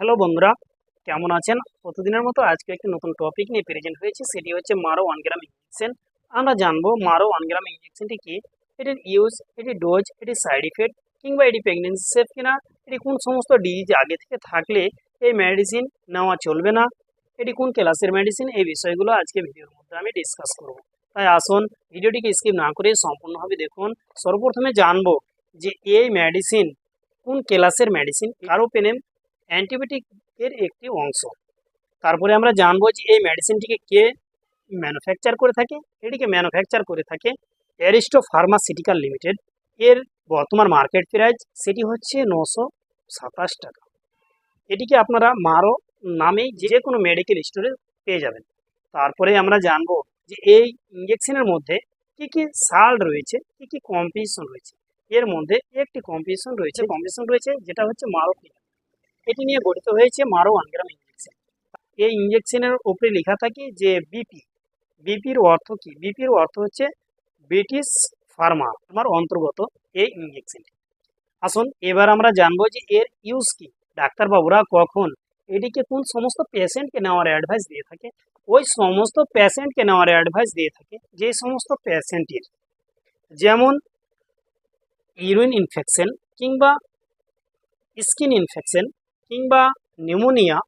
Hello বন্ধুরা, কেমন আছেন? প্রতিদিনের মতো আজকে একটি নতুন টপিক নিয়ে প্রেজেন্ট হয়েছে, সেটি হচ্ছে মারো ওয়ান গ্রাম ইঞ্জেকশন আমরা জানব মারো ওয়ান গ্রাম ইঞ্জেকশনটি কি? এটির ইউজ এটি ডোজ এটি সাইড ইফেক্ট কিংবা এটি প্রেগনেন্সি সেফ কিনা, এটি কোন সমস্ত ডিজিজ আগে থেকে থাকলে এই মেডিসিন নেওয়া চলবে না, এটি কোন ক্লাসের মেডিসিন এই বিষয়গুলো আজকে ভিডিওর মধ্যে আমি ডিসকাস করব। তাই আসুন ভিডিওটিকে স্কিপ না করে সম্পূর্ণভাবে দেখুন। সর্বপ্রথমে জানব যে এই মেডিসিন কোন ক্লাসের মেডিসিন কারোপেনেম অ্যান্টিবায়োটিকের একটি অংশ। তারপরে আমরা জানব যে এই মেডিসিনটিকে কে ম্যানুফ্যাকচার করে থাকে। এটিকে ম্যানুফ্যাকচার করে থাকে অ্যারিস্টো ফার্মাসিউটিক্যাল লিমিটেড। এর বর্তমান মার্কেট প্রাইস সেটি হচ্ছে নশো সাতাশ টাকা। এটিকে আপনারা মারো নামেই যে কোনো মেডিকেল স্টোরে পেয়ে যাবেন। তারপরে আমরা জানব যে এই ইঞ্জেকশনের মধ্যে কি কি সাল রয়েছে, কি কি কম্পিটিশন রয়েছে। এর মধ্যে একটি কম্পিটিশন রয়েছে কম্পিটিশন রয়েছে যেটা হচ্ছে মারো এটি নিয়ে গঠিত হয়েছে মারো ওয়ান গ্রাম ইঞ্জেকশন এই ইঞ্জেকশনের উপরে লেখা থাকে যে বিপি বিপির অর্থ কি? বিপির অর্থ হচ্ছে ব্রিটিশ ফার্মা আমার অন্তর্গত এই ইঞ্জেকশনটি আসুন, এবার আমরা জানব যে এর ইউজ কি? ডাক্তারবাবুরা কখন এটিকে কোন সমস্ত পেশেন্টকে নেওয়ার অ্যাডভাইস দিয়ে থাকে? ওই সমস্ত পেশেন্টকে নেওয়ার অ্যাডভাইস দিয়ে থাকে যে সমস্ত পেশেন্টের যেমন ইউরিন ইনফেকশন কিংবা স্কিন ইনফেকশন কিংবা নিউমোনিয়া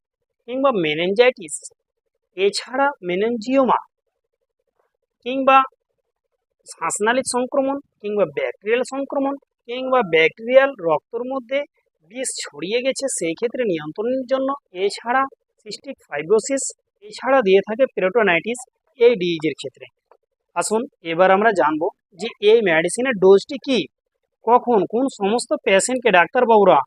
কিংবা মেনেঞ্জাইটিস এছাড়া মেনেঞ্জিওমা কিংবা শ্বাসনালীর সংক্রমণ কিংবা ব্যাকটেরিয়াল সংক্রমণ কিংবা ব্যাকটেরিয়াল রক্তর মধ্যে বিষ ছড়িয়ে গেছে, সেই ক্ষেত্রে নিয়ন্ত্রণের জন্য এছাড়া সিস্টিক ফাইব্রোসিস এছাড়া দিয়ে থাকে পেরোটোনাইটিস এই ডিজিজের ক্ষেত্রে। আসুন এবার আমরা জানব যে এই মেডিসিনের ডোজটি কি? কখন? কোন সমস্ত পেশেন্টকে ডাক্তারবাবুরা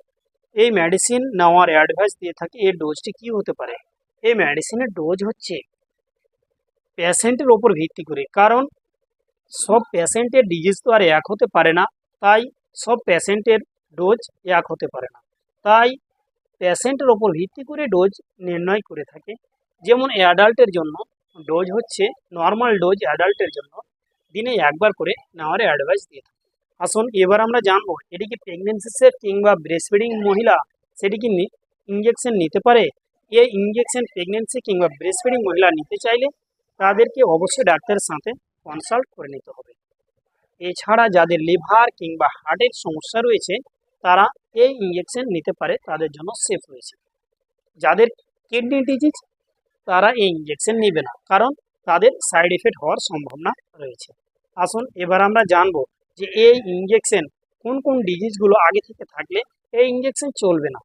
এই মেডিসিন নেওয়ার অ্যাডভাইস দিয়ে থাকে এর ডোজটি কি হতে পারে? এই মেডিসিনের ডোজ হচ্ছে পেশেন্টের ওপর ভিত্তি করে। কারণ সব পেশেন্টের ডিজিজ তো আর এক হতে পারে না, তাই সব পেশেন্টের ডোজ এক হতে পারে না। তাই পেশেন্টের ওপর ভিত্তি করে ডোজ নির্ণয় করে থাকে। যেমন অ্যাডাল্টের জন্য ডোজ হচ্ছে নর্মাল ডোজ অ্যাডাল্টের জন্য, দিনে একবার করে নেওয়ার অ্যাডভাইস দিয়ে থাকে। আসুন এবার আমরা জানব, এটি কি প্রেগনেন্সি সেফ কিংবা ব্রেস্টফিডিং মহিলা সেটি কি ইঞ্জেকশন নিতে পারে? এই ইঞ্জেকশন প্রেগনেন্সি কিংবা ব্রেস্টফিডিং মহিলা নিতে চাইলে তাদেরকে অবশ্যই ডাক্তারের সাথে কনসাল্ট করে নিতে হবে। এছাড়া যাদের লিভার কিংবা হার্টের সমস্যা রয়েছে, তারা এই ইঞ্জেকশন নিতে পারে, তাদের জন্য সেফ রয়েছে। যাদের কিডনি ডিজিজ তারা এই ইঞ্জেকশন নেবে না, কারণ তাদের সাইড এফেক্ট হওয়ার সম্ভাবনা রয়েছে। আসুন, এবার আমরা জানব যে এই ইঞ্জেকশন কোন কোন ডিজিজগুলো আগে থেকে থাকলে এই ইঞ্জেকশন চলবে না।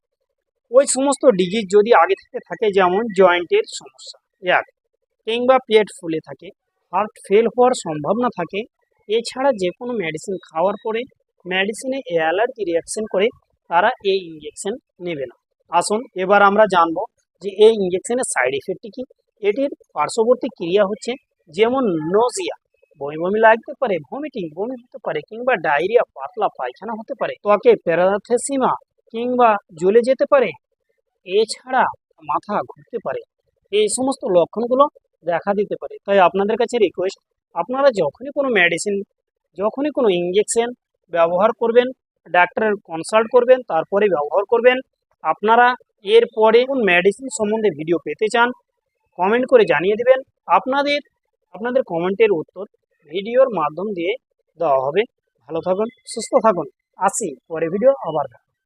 ওই সমস্ত ডিজিজ যদি আগে থেকে থাকে, যেমন জয়েন্টের সমস্যা, এক, কিংবা পেট ফুলে থাকে হার্ট ফেল হওয়ার সম্ভাবনা থাকে, এছাড়া যে কোনো মেডিসিন খাওয়ার পরে মেডিসিনে অ্যালার্জি রিয়াকশন করে তারা এই ইঞ্জেকশন নেবে না। আসুন এবার আমরা জানব যে এই ইঞ্জেকশনের সাইড এফেক্টটি কী? এটির পার্শ্ববর্তী ক্রিয়া হচ্ছে যেমন নোজিয়া বমি বমি লাগতে পারে ভমিটিং বমি হতে পারে, কিংবা ডায়রিয়া পাতলা পায়খানা হতে পারে, ত্বকে প্যারাথেসিমা কিংবা জ্বলে যেতে পারে, এছাড়া মাথা ঘুরতে পারে। এই সমস্ত লক্ষণগুলো দেখা দিতে পারে। তাই আপনাদের কাছে রিকোয়েস্ট আপনারা যখনই কোনো মেডিসিন যখনই কোনো ইঞ্জেকশন ব্যবহার করবেন, ডাক্তারের কনসাল্ট করবেন, তারপরে ব্যবহার করবেন, আপনারা এরপরে কোন মেডিসিন সম্বন্ধে ভিডিও পেতে চান কমেন্ট করে জানিয়ে দেবেন। আপনাদের আপনাদের কমেন্টের উত্তর ভিডিওর মাধ্যম দিয়ে দেওয়া হবে। ভালো থাকুন সুস্থ থাকুন। আসি পরে ভিডিও আবার